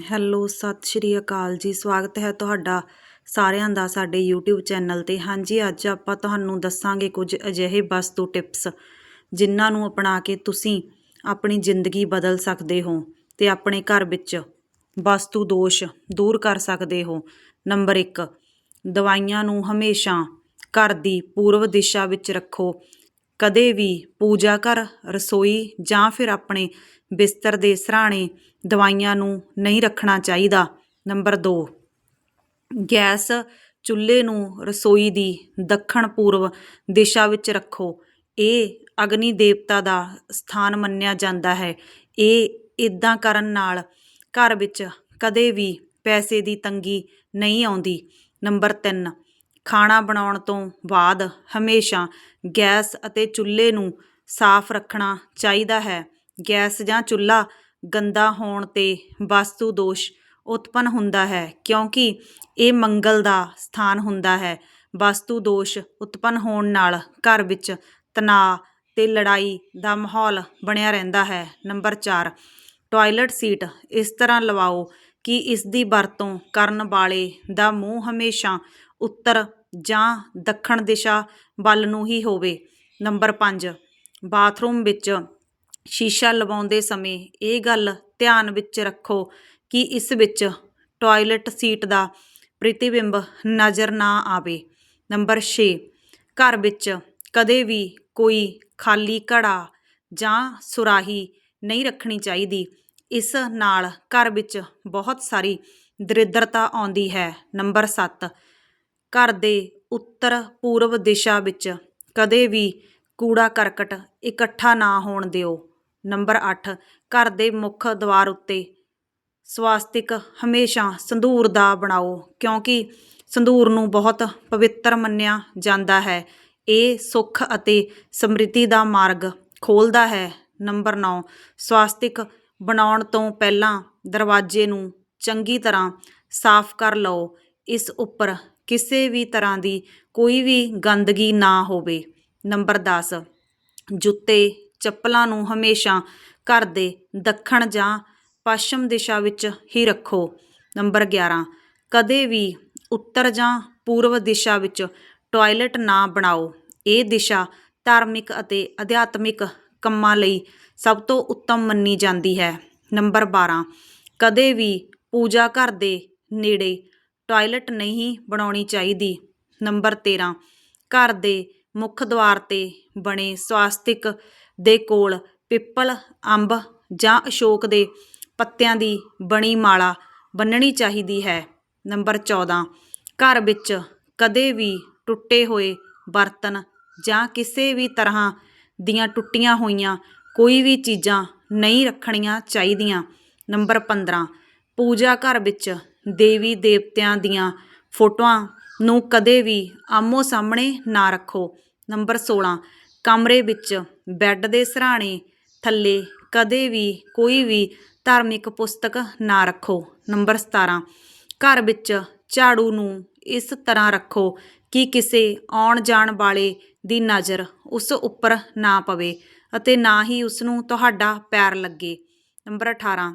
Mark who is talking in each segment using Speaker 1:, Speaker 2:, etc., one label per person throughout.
Speaker 1: Hello, ਸਤਿ ਸ਼੍ਰੀ ਅਕਾਲ ਜੀ। ਸਵਾਗਤ ਹੈ ਤੁਹਾਡਾ ਸਾਰਿਆਂ ਦਾ ਸਾਡੇ YouTube ਚੈਨਲ ਤੇ। ਹਾਂਜੀ, ਅੱਜ ਆਪਾਂ ਤੁਹਾਨੂੰ ਦੱਸਾਂਗੇ ਕੁਝ ਅਜਿਹੇ ਵਸਤੂ ਟਿਪਸ, ਜਿਨ੍ਹਾਂ ਨੂੰ ਅਪਣਾ ਕੇ ਤੁਸੀਂ ਆਪਣੀ ਜ਼ਿੰਦਗੀ ਬਦਲ ਸਕਦੇ ਹੋ ਤੇ ਆਪਣੇ ਘਰ ਵਿੱਚ ਵਸਤੂ ਦੋਸ਼ ਦੂਰ ਕਰ ਸਕਦੇ ਹੋ। ਨੰਬਰ 1 ਦਵਾਈਆਂ ਨੂੰ ਹਮੇਸ਼ਾ ਘਰ ਦੀ ਪੂਰਵ ਦਿਸ਼ਾ ਵਿੱਚ ਰੱਖੋ। ਕਦੇ ਵੀ ਪੂਜਾ ਘਰ, ਰਸੋਈ ਜਾਂ ਫਿਰ ਆਪਣੇ ਬਿਸਤਰ ਦੇ ਸਰਾਣੇ ਦਵਾਈਆਂ ਨੂੰ ਨਹੀਂ ਰੱਖਣਾ ਚਾਹੀਦਾ। ਨੰਬਰ 2 ਗੈਸ ਚੁੱਲ੍ਹੇ ਨੂੰ ਰਸੋਈ ਦੀ ਦੱਖਣ ਪੂਰਬ ਦਿਸ਼ਾ ਵਿੱਚ ਰੱਖੋ। ਇਹ ਅਗਨੀ ਦੇਵਤਾ ਦਾ ਸਥਾਨ ਮੰਨਿਆ ਜਾਂਦਾ ਹੈ। ਇਹ ਇਦਾਂ ਕਰਨ ਨਾਲ ਘਰ ਵਿੱਚ ਕਦੇ ਵੀ ਪੈਸੇ ਦੀ ਤੰਗੀ ਨਹੀਂ ਆਉਂਦੀ। ਨੰਬਰ 3 ਖਾਣਾ ਬਣਾਉਣ ਤੋਂ ਬਾਅਦ ਹਮੇਸ਼ਾ ਗੈਸ ਅਤੇ ਚੁੱਲ੍ਹੇ ਨੂੰ ਸਾਫ਼ ਰੱਖਣਾ ਚਾਹੀਦਾ ਹੈ। ਗੈਸ ਜਾਂ ਚੁੱਲ੍ਹਾ ਗੰਦਾ ਹੋਣ ਤੇ ਵਾਸਤੂ ਦੋਸ਼ ਉਤਪੰਨ ਹੁੰਦਾ ਹੈ, ਕਿਉਂਕਿ ਇਹ ਮੰਗਲ ਦਾ ਸਥਾਨ ਹੁੰਦਾ ਹੈ। ਵਾਸਤੂ ਦੋਸ਼ ਉਤਪੰਨ ਹੋਣ ਨਾਲ ਘਰ ਵਿੱਚ ਤਣਾਅ ਅਤੇ ਲੜਾਈ ਦਾ ਮਾਹੌਲ ਬਣਿਆ ਰਹਿੰਦਾ ਹੈ। Number 4 toilet seat. ਇਸ ਤਰ੍ਹਾਂ ਲਵਾਓ ਕਿ ਇਸ ਦੀ ਵਰਤੋਂ ਕਰਨ ਵਾਲੇ ਦਾ ਮੂੰਹ ਹਮੇਸ਼ਾ ਉੱਤਰ ਜਾਂ ਦੱਖਣ ਦਿਸ਼ਾ ਵੱਲ ਨੂੰ ਹੀ ਹੋਵੇ। ਨੰਬਰ 5 ਬਾਥਰੂਮ ਵਿੱਚ ਸ਼ੀਸ਼ਾ ਲਵਾਉਂਦੇ ਸਮੇਂ ਇਹ ਗੱਲ ਧਿਆਨ ਵਿੱਚ ਰੱਖੋ ਕਿ ਇਸ ਵਿੱਚ ਟਾਇਲਟ ਸੀਟ ਦਾ ਪ੍ਰਤੀਬਿੰਬ ਨਜ਼ਰ ਨਾ ਆਵੇ। ਨੰਬਰ 6 ਘਰ ਵਿੱਚ ਕਦੇ ਵੀ ਕੋਈ ਖਾਲੀ ਘੜਾ ਜਾਂ ਸੁਰਾਹੀ ਨਹੀਂ ਰੱਖਣੀ ਚਾਹੀਦੀ। ਇਸ ਨਾਲ ਘਰ ਵਿੱਚ ਬਹੁਤ ਸਾਰੀ ਦਰਿਦਰਤਾ ਆਉਂਦੀ ਹੈ। ਨੰਬਰ 7 ਘਰ ਦੇ ਉੱਤਰ ਪੂਰਬ ਦਿਸ਼ਾ ਵਿੱਚ ਕਦੇ ਵੀ ਕੂੜਾ ਕਰਕਟ ਇਕੱਠਾ ਨਾ ਹੋਣ ਦਿਓ। ਨੰਬਰ 8 ਘਰ ਦੇ ਮੁੱਖ ਦੁਆਰ ਉੱਤੇ। ਸਵਾਸਤਿਕ, ਹਮੇਸ਼ਾ ਸੰਧੂਰ ਦਾ ਬਣਾਓ, ਕਿਉਂਕਿ ਸੰਧੂਰ ਨੂੰ ਬਹੁਤ ਪਵਿੱਤਰ ਮੰਨਿਆ ਜਾਂਦਾ ਹੈ। ਇਹ ਸੁੱਖ ਅਤੇ ਸਮ੍ਰਿੱਧੀ ਦਾ ਮਾਰਗ ਖੋਲ੍ਹਦਾ ਹੈ। ਨੰਬਰ 9 ਸਵਾਸਤਿਕ ਬਣਾਉਣ ਤੋਂ ਪਹਿਲਾਂ ਦਰਵਾਜ਼ੇ ਨੂੰ ਚੰਗੀ ਤਰ੍ਹਾਂ ਸਾਫ਼ ਕਰ ਲਓ। ਇਸ ਉੱਪਰ ਕਿਸੇ ਵੀ ਤਰ੍ਹਾਂ ਦੀ ਕੋਈ ਵੀ ਗੰਦਗੀ ਨਾ ਹੋਵੇ। ਨੰਬਰ 10 ਜੁੱਤੇ ਚੱਪਲਾਂ ਨੂੰ ਹਮੇਸ਼ਾ ਘਰ ਦੇ ਦੱਖਣ ਜਾਂ ਪੱਛਮ ਦਿਸ਼ਾ ਵਿੱਚ ਹੀ ਰੱਖੋ। ਨੰਬਰ 11 ਕਦੇ ਵੀ ਉੱਤਰ ਜਾਂ ਪੂਰਬ ਦਿਸ਼ਾ ਵਿੱਚ ਟਾਇਲਟ ਨਾ ਬਣਾਓ। ਇਹ ਦਿਸ਼ਾ ਧਾਰਮਿਕ ਅਤੇ ਅਧਿਆਤਮਿਕ ਕੰਮਾਂ ਲਈ ਸਭ ਤੋਂ ਉੱਤਮ ਮੰਨੀ ਜਾਂਦੀ ਹੈ। ਨੰਬਰ 12 ਕਦੇ ਵੀ ਪੂਜਾ ਘਰ ਦੇ ਨੇੜੇ ਟਾਇਲਟ ਨਹੀਂ ਬਣਾਉਣੀ ਚਾਹੀਦੀ। ਨੰਬਰ 13 ਘਰ ਦੇ ਮੁੱਖ ਦੁਆਰ ਤੇ ਬਣੇ ਸਵਾਸਤਿਕ ਦੇ ਕੋਲ ਪਿੱਪਲ, ਅੰਬ ਜਾਂ ਅਸ਼ੋਕ ਦੇ ਪੱਤਿਆਂ ਦੀ ਬਣੀ ਮਾਲਾ ਬੰਨਣੀ ਚਾਹੀਦੀ ਹੈ। ਨੰਬਰ 14 ਘਰ ਵਿੱਚ ਕਦੇ ਵੀ ਟੁੱਟੇ ਹੋਏ ਬਰਤਨ ਜਾਂ ਕਿਸੇ ਵੀ ਤਰ੍ਹਾਂ ਦੀਆਂ ਟੁੱਟੀਆਂ ਹੋਈਆਂ ਕੋਈ ਵੀ ਚੀਜ਼ਾਂ ਨਹੀਂ ਰੱਖਣੀਆਂ ਚਾਹੀਦੀਆਂ। ਨੰਬਰ 15 ਪੂਜਾ ਘਰ ਵਿੱਚ ਦੇਵੀ ਦੇਵਤਿਆਂ ਦੀਆਂ ਫੋਟੋਆਂ ਨੂੰ ਕਦੇ ਵੀ ਆਮੋ ਸਾਹਮਣੇ ਨਾ ਰੱਖੋ। ਨੰਬਰ 16 ਕਮਰੇ ਵਿੱਚ, ਬੈੱਡ ਦੇ ਸਿਰਹਾਣੇ ਥੱਲੇ ਕਦੇ ਵੀ ਕੋਈ ਵੀ ਧਾਰਮਿਕ ਪੁਸਤਕ ਨਾ ਰੱਖੋ। ਨੰਬਰ 17 ਘਰ ਵਿੱਚ ਝਾੜੂ ਨੂੰ ਇਸ ਤਰ੍ਹਾਂ ਰੱਖੋ ਕਿ ਕਿਸੇ ਆਉਣ ਜਾਣ ਵਾਲੇ ਦੀ ਨਜ਼ਰ ਉਸ ਉੱਪਰ ਨਾ ਪਵੇ ਅਤੇ ਨਾ ਹੀ ਉਸ ਨੂੰ ਤੁਹਾਡਾ ਪੈਰ ਲੱਗੇ। ਨੰਬਰ 18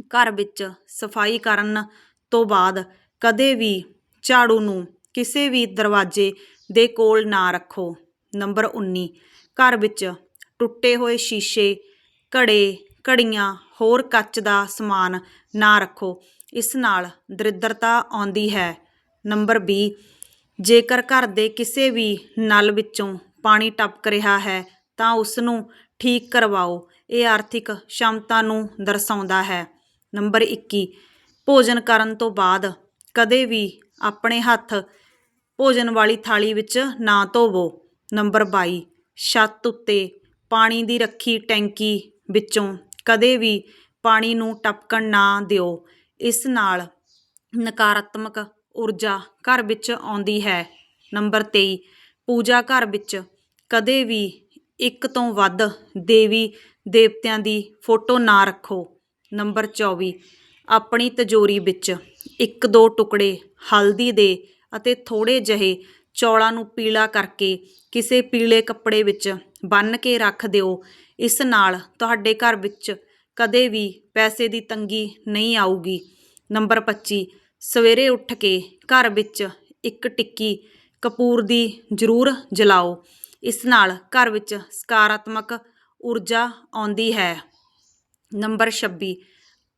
Speaker 1: ਘਰ ਵਿੱਚ ਸਫ਼ਾਈ ਕਰਨ ਤੋਂ ਬਾਅਦ ਕਦੇ ਵੀ ਝਾੜੂ ਨੂੰ ਕਿਸੇ ਵੀ ਦਰਵਾਜ਼ੇ ਦੇ ਕੋਲ ਨਾ ਰੱਖੋ। ਨੰਬਰ 19 ਘਰ ਵਿੱਚ ਟੁੱਟੇ ਹੋਏ ਸ਼ੀਸ਼ੇ, ਘੜੇ, ਘੜੀਆਂ, ਹੋਰ ਕੱਚ ਦਾ ਸਮਾਨ ਨਾ ਰੱਖੋ। ਇਸ ਨਾਲ ਦਰਿਦਰਤਾ ਆਉਂਦੀ ਹੈ। ਨੰਬਰ 20 ਜੇਕਰ ਘਰ ਦੇ ਕਿਸੇ ਵੀ ਨਲ ਵਿੱਚੋਂ ਪਾਣੀ ਟਪਕ ਰਿਹਾ ਹੈ, ਤਾਂ ਉਸ ਨੂੰ ਠੀਕ ਕਰਵਾਓ। ਇਹ ਆਰਥਿਕ ਸ਼ਮਤਾ ਨੂੰ ਦਰਸਾਉਂਦਾ ਹੈ। ਨੰਬਰ 21 ਭੋਜਨ ਕਰਨ ਤੋਂ ਬਾਅਦ ਕਦੇ ਵੀ ਆਪਣੇ ਹੱਥ ਭੋਜਨ ਵਾਲੀ ਥਾਲੀ ਵਿੱਚ ਨਾ ਧੋਵੋ। ਨੰਬਰ ਬਾਈ, ਛੱਤ ਉੱਤੇ ਪਾਣੀ ਦੀ ਰੱਖੀ ਟੈਂਕੀ ਵਿੱਚੋਂ ਕਦੇ ਵੀ ਪਾਣੀ ਨੂੰ ਟਪਕਣ ਨਾ ਦਿਓ। ਇਸ ਨਾਲ ਨਕਾਰਾਤਮਕ ਊਰਜਾ ਘਰ ਵਿੱਚ ਆਉਂਦੀ ਹੈ। ਨੰਬਰ 23 ਪੂਜਾ ਘਰ ਵਿੱਚ ਕਦੇ ਵੀ ਇੱਕ ਤੋਂ ਵੱਧ ਦੇਵੀ ਦੇਵਤਿਆਂ ਦੀ ਫੋਟੋ ਨਾ ਰੱਖੋ। ਨੰਬਰ 24 ਆਪਣੀ ਤਜੋਰੀ ਵਿੱਚ ਇੱਕ ਦੋ ਟੁਕੜੇ ਹਲਦੀ ਦੇ ਅਤੇ ਥੋੜੇ ਜਿਹੇ ਚੌਲਾਂ ਨੂੰ ਪੀਲਾ ਕਰਕੇ ਕਿਸੇ ਪੀਲੇ ਕੱਪੜੇ ਵਿੱਚ ਬੰਨ੍ਹ ਕੇ ਰੱਖ ਦਿਓ। ਇਸ ਨਾਲ ਤੁਹਾਡੇ ਘਰ ਵਿੱਚ ਕਦੇ ਵੀ ਪੈਸੇ ਦੀ ਤੰਗੀ ਨਹੀਂ ਆਊਗੀ। ਨੰਬਰ 25 ਸਵੇਰੇ ਉੱਠ ਕੇ ਘਰ ਵਿੱਚ ਇੱਕ ਟਿੱਕੀ ਕਪੂਰ ਦੀ ਜ਼ਰੂਰ ਜਲਾਓ। ਇਸ ਨਾਲ ਘਰ ਵਿੱਚ ਸਕਾਰਾਤਮਕ ਊਰਜਾ ਆਉਂਦੀ ਹੈ। ਨੰਬਰ 26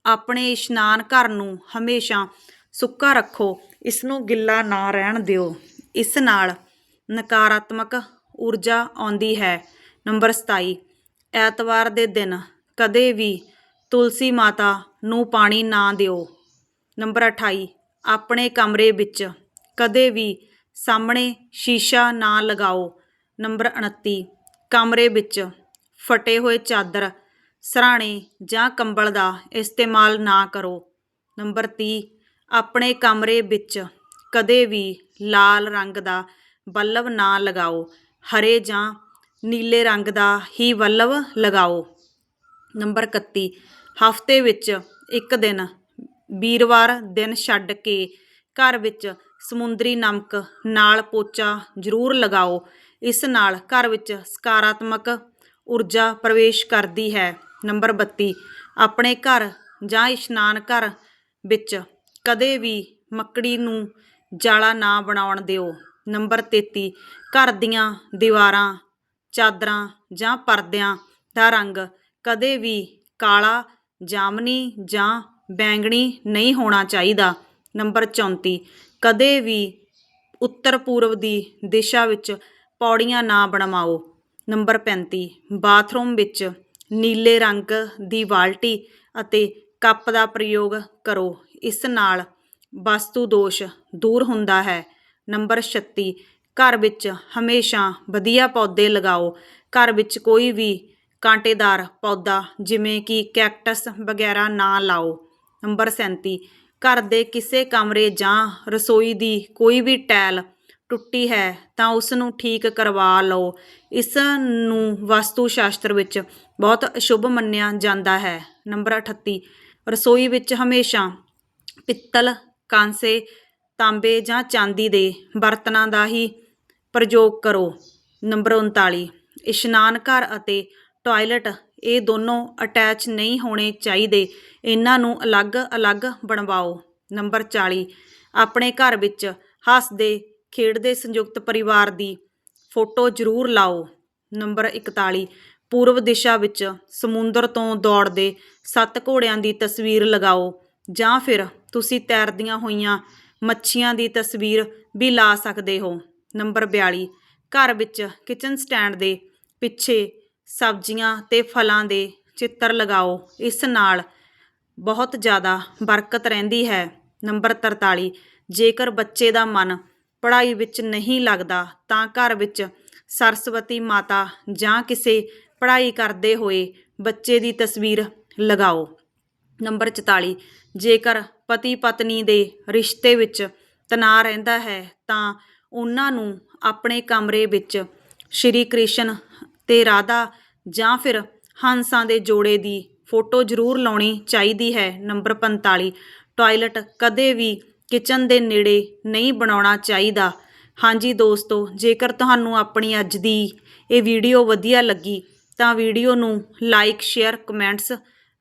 Speaker 1: ਆਪਣੇ ਇਸ਼ਨਾਨ ਘਰ ਨੂੰ ਹਮੇਸ਼ਾ ਸੁੱਕਾ ਰੱਖੋ। ਇਸ ਨੂੰ ਗਿੱਲਾ ਨਾ ਰਹਿਣ ਦਿਓ। ਇਸ ਨਾਲ ਨਕਾਰਾਤਮਕ ਊਰਜਾ ਆਉਂਦੀ ਹੈ। ਨੰਬਰ 27 ਐਤਵਾਰ ਦੇ ਦਿਨ ਕਦੇ ਵੀ ਤੁਲਸੀ ਮਾਤਾ ਨੂੰ ਪਾਣੀ ਨਾ ਦਿਓ। ਨੰਬਰ 28 ਆਪਣੇ ਕਮਰੇ ਵਿੱਚ ਕਦੇ ਵੀ ਸਾਹਮਣੇ ਸ਼ੀਸ਼ਾ ਨਾ ਲਗਾਓ। ਨੰਬਰ 29 ਕਮਰੇ ਵਿੱਚ ਫਟੇ ਹੋਏ ਚਾਦਰ, ਸਰਾਣੇ ਜਾਂ ਕੰਬਲ ਦਾ ਇਸਤੇਮਾਲ ਨਾ ਕਰੋ। ਨੰਬਰ 30 ਆਪਣੇ ਕਮਰੇ ਵਿੱਚ ਕਦੇ ਵੀ ਲਾਲ ਰੰਗ ਦਾ ਬਲਬ ਨਾ ਲਗਾਓ, ਹਰੇ ਜਾਂ ਨੀਲੇ ਰੰਗ ਦਾ ਹੀ ਬਲਬ ਲਗਾਓ। ਨੰਬਰ 31 ਹਫ਼ਤੇ ਵਿੱਚ ਇੱਕ ਦਿਨ, ਵੀਰਵਾਰ ਦਿਨ ਛੱਡ ਕੇ ਘਰ ਵਿੱਚ ਸਮੁੰਦਰੀ ਨਮਕ ਨਾਲ ਪੋਚਾ ਜ਼ਰੂਰ ਲਗਾਓ। ਇਸ ਨਾਲ ਘਰ ਵਿੱਚ ਸਕਾਰਾਤਮਕ ਊਰਜਾ ਪ੍ਰਵੇਸ਼ ਕਰਦੀ ਹੈ। ਨੰਬਰ 32 ਆਪਣੇ ਘਰ ਜਾਂ ਇਸ਼ਨਾਨ ਘਰ ਵਿੱਚ ਕਦੇ ਵੀ ਮੱਕੜੀ ਨੂੰ ਜਾਲਾ ਨਾ ਬਣਾਉਣ ਦਿਓ। ਨੰਬਰ 33 ਘਰ ਦੀਆਂ ਦੀਵਾਰਾਂ, ਚਾਦਰਾਂ ਜਾਂ ਪਰਦਿਆਂ ਦਾ ਰੰਗ ਕਦੇ ਵੀ ਕਾਲਾ, ਜਾਮਨੀ ਜਾਂ ਬੈਂਗਣੀ ਨਹੀਂ ਹੋਣਾ ਚਾਹੀਦਾ। ਨੰਬਰ 34 ਕਦੇ ਵੀ ਉੱਤਰ ਪੂਰਬ ਦੀ ਦਿਸ਼ਾ ਵਿੱਚ ਪੌੜੀਆਂ ਨਾ ਬਣਵਾਓ। ਨੰਬਰ 35 ਬਾਥਰੂਮ ਵਿੱਚ ਨੀਲੇ ਰੰਗ ਦੀ ਬਾਲਟੀ ਅਤੇ ਕੱਪ ਦਾ ਪ੍ਰਯੋਗ ਕਰੋ। ਇਸ ਨਾਲ ਵਾਸਤੂ ਦੋਸ਼ ਦੂਰ ਹੁੰਦਾ ਹੈ। ਨੰਬਰ 36 ਘਰ ਵਿੱਚ ਹਮੇਸ਼ਾ ਵਧੀਆ ਪੌਦੇ ਲਗਾਓ। ਘਰ ਵਿੱਚ ਕੋਈ ਵੀ ਕਾਂਟੇਦਾਰ ਪੌਦਾ, ਜਿਵੇਂ ਕਿ ਕੈਕਟਸ ਵਗੈਰਾ ਨਾ ਲਾਓ। ਨੰਬਰ 37 ਘਰ ਦੇ ਕਿਸੇ ਕਮਰੇ ਜਾਂ ਰਸੋਈ ਦੀ ਕੋਈ ਵੀ ਟੈਲ ਟੁੱਟੀ ਹੈ ਤਾਂ ਉਸ ਨੂੰ ਠੀਕ ਕਰਵਾ ਲਓ। ਇਸ ਨੂੰ ਵਾਸਤੂ ਸ਼ਾਸਤਰ ਵਿੱਚ ਬਹੁਤ ਅਸ਼ੁਭ ਮੰਨਿਆ ਜਾਂਦਾ ਹੈ। ਨੰਬਰ 38 ਰਸੋਈ ਵਿੱਚ ਹਮੇਸ਼ਾ ਪਿੱਤਲ ਕਾਂਸੇ ਤਾਂਬੇ ਜਾਂ ਚਾਂਦੀ ਦੇ ਬਰਤਨਾਂ ਦਾ ਹੀ ਪ੍ਰਯੋਗ ਕਰੋ। ਨੰਬਰ 39 ਇਸ਼ਨਾਨ ਘਰ ਅਤੇ ਟਾਇਲਟ, ਇਹ ਦੋਨੋਂ ਅਟੈਚ ਨਹੀਂ ਹੋਣੇ ਚਾਹੀਦੇ। ਇਹਨਾਂ ਨੂੰ ਅਲੱਗ-ਅਲੱਗ ਬਣਵਾਓ। ਨੰਬਰ 40 ਆਪਣੇ ਘਰ ਵਿੱਚ ਹੱਸਦੇ, ਖੇਡਦੇ ਸੰਯੁਕਤ ਪਰਿਵਾਰ ਦੀ ਫੋਟੋ ਜ਼ਰੂਰ ਲਾਓ। ਨੰਬਰ 41 ਪੂਰਬ ਦਿਸ਼ਾ ਵਿੱਚ ਸਮੁੰਦਰ ਤੋਂ ਦੌੜਦੇ ਸੱਤ ਘੋੜਿਆਂ ਦੀ ਤਸਵੀਰ ਲਗਾਓ ਜਾਂ ਫਿਰ ਤੁਸੀਂ ਤੈਰਦੀਆਂ ਹੋਈਆਂ ਮੱਛੀਆਂ ਦੀ ਤਸਵੀਰ ਵੀ ਲਾ ਸਕਦੇ ਹੋ। ਨੰਬਰ 42 ਘਰ ਵਿੱਚ ਕਿਚਨ ਸਟੈਂਡ ਦੇ ਪਿੱਛੇ ਸਬਜ਼ੀਆਂ ਤੇ ਫਲਾਂ ਦੇ ਚਿੱਤਰ ਲਗਾਓ। ਇਸ ਨਾਲ ਬਹੁਤ ਜ਼ਿਆਦਾ ਬਰਕਤ ਰਹਿੰਦੀ ਹੈ। ਨੰਬਰ 43 ਜੇਕਰ ਬੱਚੇ ਦਾ ਮਨ ਪੜ੍ਹਾਈ ਵਿੱਚ ਨਹੀਂ ਲੱਗਦਾ, ਤਾਂ ਘਰ ਵਿੱਚ ਸਰਸਵਤੀ ਮਾਤਾ ਜਾਂ ਕਿਸੇ ਪੜ੍ਹਾਈ ਕਰਦੇ ਹੋਏ ਬੱਚੇ ਦੀ ਤਸਵੀਰ ਲਗਾਓ। ਨੰਬਰ 44 ਜੇਕਰ ਪਤੀ ਪਤਨੀ ਦੇ ਰਿਸ਼ਤੇ ਵਿੱਚ ਤਣਾਅ ਰਹਿੰਦਾ ਹੈ, ਤਾਂ ਉਹਨਾਂ ਨੂੰ ਆਪਣੇ ਕਮਰੇ ਵਿੱਚ ਸ਼੍ਰੀ ਕ੍ਰਿਸ਼ਨ ਤੇ ਰਾਧਾ ਜਾਂ ਫਿਰ ਹੰਸਾਂ ਦੇ ਜੋੜੇ ਦੀ ਫੋਟੋ ਜ਼ਰੂਰ ਲਾਉਣੀ ਚਾਹੀਦੀ ਹੈ। ਨੰਬਰ 45 ਟਾਇਲਟ ਕਦੇ ਵੀ ਕਿਚਨ ਦੇ ਨੇੜੇ ਨਹੀਂ ਬਣਾਉਣਾ ਚਾਹੀਦਾ। ਹਾਂਜੀ ਦੋਸਤੋ, ਜੇਕਰ ਤੁਹਾਨੂੰ ਆਪਣੀ ਅੱਜ ਦੀ ਇਹ ਵੀਡੀਓ ਵਧੀਆ ਲੱਗੀ, ਤਾਂ ਵੀਡੀਓ ਨੂੰ ਲਾਈਕ, ਸ਼ੇਅਰ, ਕਮੈਂਟਸ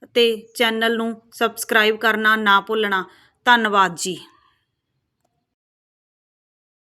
Speaker 1: ਅਤੇ ਚੈਨਲ ਨੂੰ ਸਬਸਕ੍ਰਾਈਬ ਕਰਨਾ ਨਾ ਭੁੱਲਣਾ। ਧੰਨਵਾਦ ਜੀ।